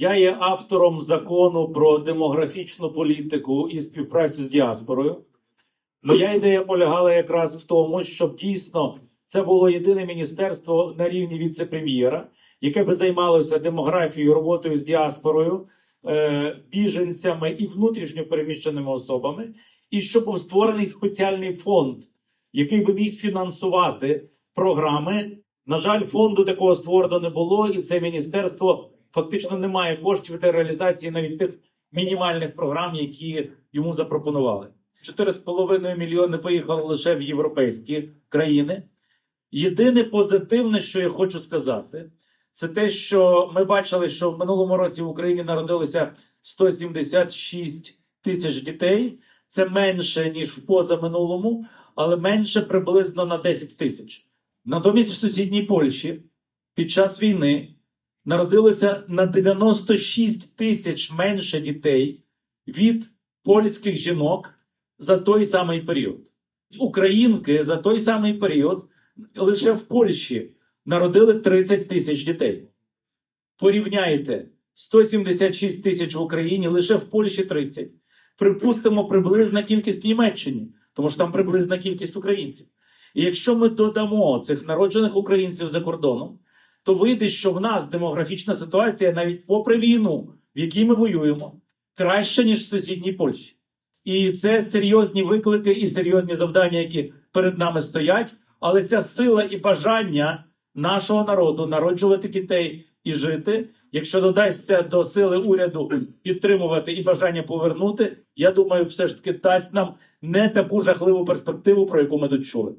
Я є автором закону про демографічну політику і співпрацю з діаспорою. Моя ідея полягала якраз в тому, щоб дійсно це було єдине міністерство на рівні віце-прем'єра, яке би займалося демографією, роботою з діаспорою, е, біженцями і внутрішньо переміщеними особами, і щоб був створений спеціальний фонд, який би міг фінансувати програми. На жаль, фонду такого створено не було, і це міністерство фактично не має коштів для реалізації навіть тих мінімальних програм, які йому запропонували. 4,5 мільйони виїхало лише в європейські країни. Єдине позитивне, що я хочу сказати, це те, що ми бачили, що в минулому році в Україні народилося 176 тисяч дітей. Це менше ніж в позаминулому, але менше приблизно на 10 тисяч. Натомість в сусідній Польщі під час війни народилося на 96 тисяч менше дітей від польських жінок за той самий період. Українки за той самий період лише в Польщі народили 30 тисяч дітей. Порівняйте 176 тисяч в Україні, лише в Польщі 30. Припустимо, приблизна кількість в Німеччині, тому що там приблизна кількість українців. І якщо ми додамо цих народжених українців за кордоном, то вийде, що в нас демографічна ситуація навіть попри війну, в якій ми воюємо, краще, ніж в сусідній Польщі. І це серйозні виклики і серйозні завдання, які перед нами стоять. Але ця сила і бажання нашого народу народжувати дітей і жити, якщо додасться до сили уряду підтримувати і бажання повернути, я думаю, все ж таки дасть нам не таку жахливу перспективу, про яку ми тут чули.